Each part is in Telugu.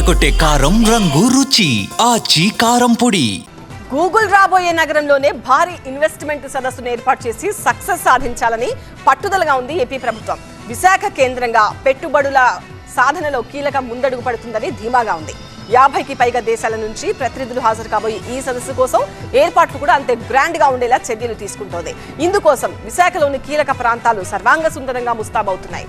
అదరకొట్టే కారం రంగు రుచి ఆచి కారం పొడి. గూగుల్ రాబోయే నగరంలోనే భారీ ఇన్వెస్ట్మెంట్ సదస్సును ఏర్పాటు చేసి సక్సెస్ సాధించాలని పట్టుదలగా ఉంది ఏపీ ప్రభుత్వం. విశాఖ కేంద్రంగా పెట్టుబడుల సాధనలో కీలక ముందడుగు పడుతుందని ధీమాగా ఉంది. యాభైకి పైగా దేశాల నుంచి ప్రతినిధులు హాజరు కాబోయే ఈ సదస్సు కోసం ఏర్పాట్లు కూడా అంతే గ్రాండ్గా ఉండేలా చర్యలు తీసుకుంటోంది. ఇందుకోసం విశాఖలోని కీలక ప్రాంతాలు సర్వాంగ సుందరంగా ముస్తాబవుతున్నాయి.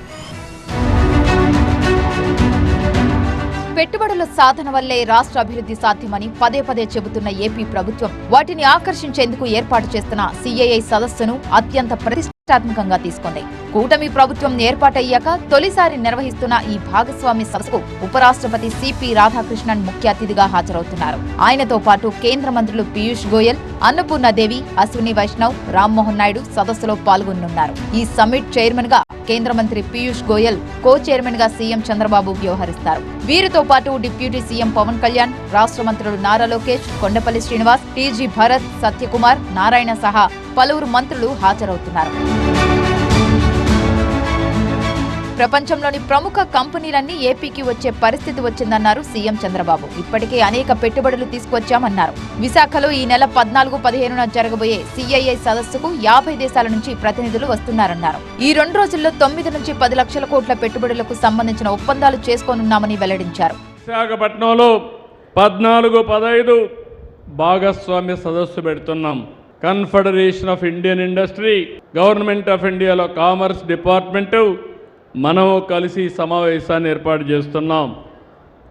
పెట్టుబడుల సాధన వల్లే రాష్ట్ర అభివృద్ధి సాధ్యమని పదే పదే చెబుతున్న ఏపీ ప్రభుత్వం వాటిని ఆకర్షించేందుకు ఏర్పాటు చేస్తున్న సిఐఐ సదస్సును అత్యంత ప్రతిష్టాత్మకంగా తీసుకుంది. కూటమి ప్రభుత్వం ఏర్పాటయ్యాక తొలిసారి నిర్వహిస్తున్న ఈ భాగస్వామి సభకు ఉపరాష్ట్రపతి సిపి రాధాకృష్ణన్ ముఖ్య అతిథిగా హాజరవుతున్నారు. ఆయనతో పాటు కేంద్ర మంత్రులు పీయూష్ గోయల్ అన్నపూర్ణదేవి అశ్విని వైష్ణవ్ రామ్మోహన్ నాయుడు సదస్సులో పాల్గొనున్నారు ఈ సమ్మిట్ చైర్మన్గా కేంద్ర మంత్రి పీయూష్ గోయల్ కో చైర్మన్గా సీఎం చంద్రబాబు వ్యవహరిస్తారు. వీరితో పాటు డిప్యూటీ సీఎం పవన్ కళ్యాణ్ రాష్ట్ర మంత్రులు నారా లోకేష్ కొండపల్లి శ్రీనివాస్ టీజీ భరత్ సత్యకుమార్ నారాయణ సహా పలువురు మంత్రులు హాజరవుతున్నారు. ప్రపంచంలోని ప్రముఖ కంపెనీలన్నీ ఏపీకి వచ్చే పరిస్థితి వచ్చిందన్నారు సీఎం చంద్రబాబు. ఇప్పటికే అనేక పెట్టుబడులు తీసుకొచ్చామన్నారు. విశాఖలో ఈ నెల పద్నాలుగు పదిహేనున జరగబోయే సిఐఐ సదస్సుకు యాభై దేశాల నుంచి ప్రతినిధులు వస్తున్నారన్నారు. ఈ రెండు రోజుల్లో తొమ్మిది నుంచి పది లక్షల కోట్ల పెట్టుబడులకు సంబంధించిన ఒప్పందాలు చేసుకోనున్నామని వెల్లడించారు. విశాఖపట్నంలో పద్నాలుగు పదహైదు భాగస్వామ్య సదస్సు పెడుతున్నాం. Confederation of Indian industry government of ఇండియాలో కామర్స్ డిపార్ట్మెంటు మనము కలిసి సమావేశాన్ని ఏర్పాటు చేస్తున్నాం.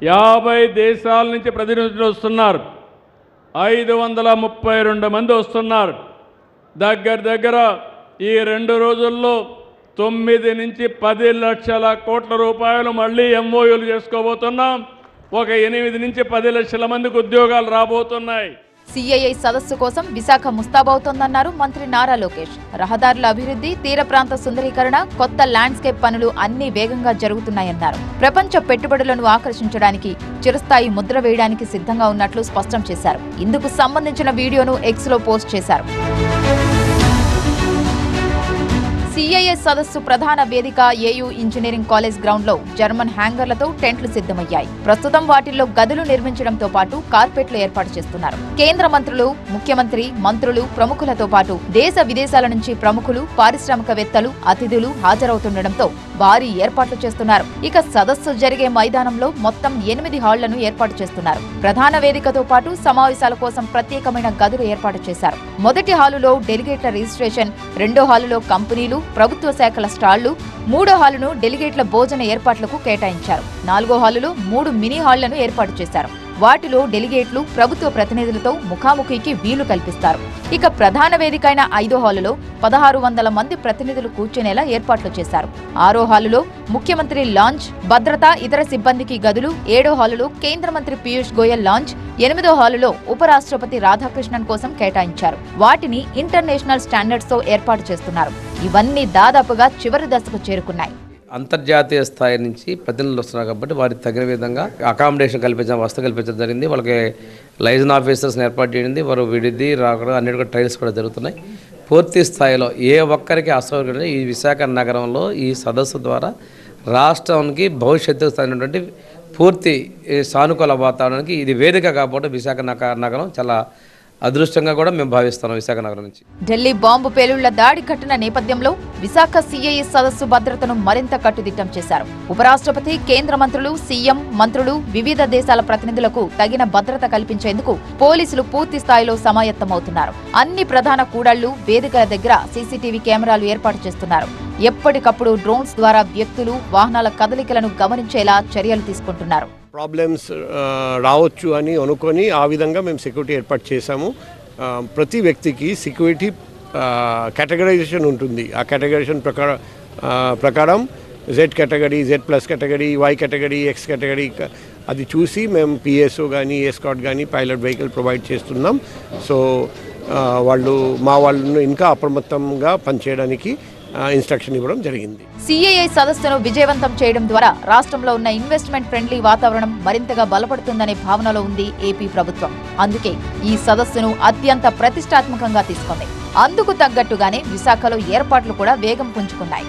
యాభై దేశాల నుంచి ప్రతినిధులు వస్తున్నారు. ఐదు వందల ముప్పై రెండు మంది వస్తున్నారు. దగ్గర దగ్గర ఈ రెండు రోజుల్లో తొమ్మిది నుంచి పది లక్షల కోట్ల రూపాయలు మళ్ళీ ఎంఓయూలు చేసుకోబోతున్నాం. ఒక ఎనిమిది నుంచి పది లక్షల మందికి ఉద్యోగాలు రాబోతున్నాయి. సిఐఐ సదస్సు కోసం విశాఖ ముస్తాబవుతోందన్నారు మంత్రి నారా లోకేష్. రహదారుల అభివృద్ధి తీర ప్రాంత సుందరీకరణ కొత్త ల్యాండ్స్కేప్ పనులు అన్ని వేగంగా జరుగుతున్నాయన్నారు. ప్రపంచ పెట్టుబడులను ఆకర్షించడానికి చిరస్థాయి ముద్ర వేయడానికి సిద్ధంగా ఉన్నట్లు స్పష్టం చేశారు. ఇందుకు సంబంధించిన వీడియోను ఎక్స్లో పోస్ట్ చేశారు. సిఐఐ సదస్సు ప్రధాన వేదిక ఏయూ ఇంజనీరింగ్ కాలేజ్ గ్రౌండ్లో జర్మన్ హ్యాంగర్లతో టెంట్లు సిద్ధమయ్యాయి. ప్రస్తుతం వాటిల్లో గదులు నిర్మించడంతో పాటు కార్పెట్లు ఏర్పాటు చేస్తున్నారు. కేంద్ర మంత్రులు ముఖ్యమంత్రి మంత్రులు ప్రముఖులతో పాటు దేశ విదేశాల నుంచి ప్రముఖులు పారిశ్రామికవేత్తలు అతిథులు హాజరవుతుండటంతో భారీ ఏర్పాట్లు చేస్తున్నారు. ఇక సదస్సు జరిగే మైదానంలో మొత్తం ఎనిమిది హాళ్ళను ఏర్పాటు చేస్తున్నారు. ప్రధాన వేదికతో పాటు సమావేశాల కోసం ప్రత్యేకమైన గదులు ఏర్పాటు చేశారు. మొదటి హాలులో డెలిగేట్ల రిజిస్ట్రేషన్ రెండో హాలులో కంపెనీలు ప్రభుత్వ శాఖల స్టాళ్ళు మూడో హాలును డెలిగేట్ల భోజన ఏర్పాట్లకు కేటాయించారు. నాలుగో హాలులో మూడు మినీ హాళ్ళను ఏర్పాటు చేశారు. వాటిలో డెలిగేట్లు ప్రభుత్వ ప్రతినిధులతో ముఖాముఖికి వీలు కల్పిస్తారు. ఇక ప్రధాన వేదిక అయిన ఐదో హాలులో పదహారు వందల మంది ప్రతినిధులు కూర్చునేలా ఏర్పాట్లు చేశారు. ఆరో హాలులో ముఖ్యమంత్రి లాంచ్ భద్రత ఇతర సిబ్బందికి గదులు ఏడో హాలులో కేంద్ర మంత్రి పీయూష్ గోయల్ లాంచ్ ఎనిమిదో హాలులో ఉపరాష్ట్రపతి రాధాకృష్ణన్ కోసం కేటాయించారు. వాటిని ఇంటర్నేషనల్ స్టాండర్డ్స్తో ఏర్పాటు చేస్తున్నారు. ఇవన్నీ దాదాపుగా చివరి దశకు చేరుకున్నాయి. అంతర్జాతీయ స్థాయి నుంచి ప్రతినిధులు వస్తున్నారు కాబట్టి వారికి తగిన విధంగా అకామిడేషన్ కల్పించిన వసతి కల్పించడం జరిగింది. వాళ్ళకి లైజన్ ఆఫీసర్స్ని ఏర్పాటు చేయండి. వారు విడిది రాకడం అన్నిటి కూడా ట్రయల్స్ కూడా జరుగుతున్నాయి. పూర్తి స్థాయిలో ఏ ఒక్కరికి అసౌకర్యం ఈ విశాఖ నగరంలో ఈ సదస్సు ద్వారా రాష్ట్రానికి భవిష్యత్తు స్థాయినటువంటి పూర్తి సానుకూల వాతావరణానికి ఇది వేదిక కాబట్టి విశాఖ నగరం చాలా అదృష్టంగా కూడా మేము భావిస్తున్నాం విశాఖ నగరం నుంచి. ఢిల్లీ బాంబు పేలుళ్ళ దాడి ఘటన నేపథ్యంలో విశాఖ సీఐఏ సదస్సు భద్రతను మరింత కట్టుదిట్టం చేశారు. ఉపరాష్ట్రపతి కేంద్ర మంత్రులు సీఎం మంత్రులు వివిధ దేశాల ప్రతినిధులకు తగిన భద్రత కల్పించేందుకు పోలీసులు పూర్తి స్థాయిలో సమాయత్తమవుతున్నారు. అన్ని ప్రధాన కూడళ్ళు వేదికల దగ్గర సీసీటీవీ కెమెరాలు ఏర్పాటు చేస్తున్నారు. ఎప్పటికప్పుడు డ్రోన్స్ ద్వారా వ్యక్తులు వాహనాల కదలికలను గమనించేలా చర్యలు తీసుకుంటున్నారు. ప్రాబ్లమ్స్ రావచ్చు అని అనుకొని ఆ విధంగా మేము సెక్యూరిటీ ఏర్పాటు చేశాము. ప్రతి వ్యక్తికి సెక్యూరిటీ కేటగరైజేషన్ ఉంటుంది. ఆ కేటగరైజేషన్ ప్రకారం ప్రకారం Z category Z plus category Y category X category అది చూసి మేము పిఎస్ఓ కానీ ఎస్కాట్ కానీ పైలట్ వెహికల్ ప్రొవైడ్ చేస్తున్నాం. సో వాళ్ళు మా వాళ్ళను ఇంకా అప్రమత్తంగా పనిచేయడానికి ఇన్స్ట్రక్షన్ ఇవ్వడం జరిగింది. సీఏఐ సదస్సును విజయవంతం చేయడం ద్వారా రాష్ట్రంలో ఉన్న ఇన్వెస్ట్మెంట్ ఫ్రెండ్లీ వాతావరణం మరింతగా బలపడుతుందనే భావనలో ఉంది ఏపీ ప్రభుత్వం. అందుకే ఈ సదస్సును అత్యంత ప్రతిష్టాత్మకంగా తీసుకుంది. అందుకు తగ్గట్టుగానే విశాఖలో ఏర్పాట్లు కూడా వేగం పుంజుకున్నాయి.